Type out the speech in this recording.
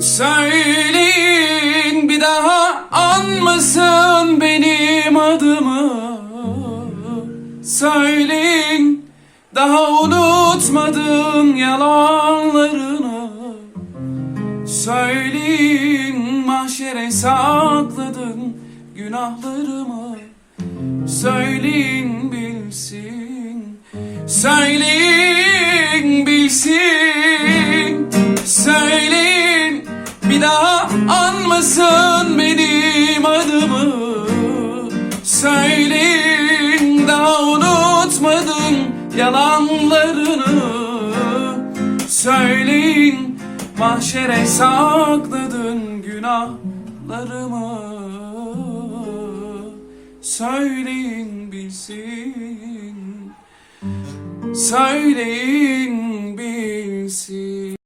Söyleyin bir daha anmasın benim adımı. Söyleyin daha unutmadın yalanlarını. Söyleyin mahşere sakladın günahlarımı. Söyleyin bilsin Söyleyin daha anmasın benim adımı? Söyleyin daha unutmadın yalanlarını. Söyleyin mahşere sakladın günahlarımı. Söyleyin bilsin. Söyleyin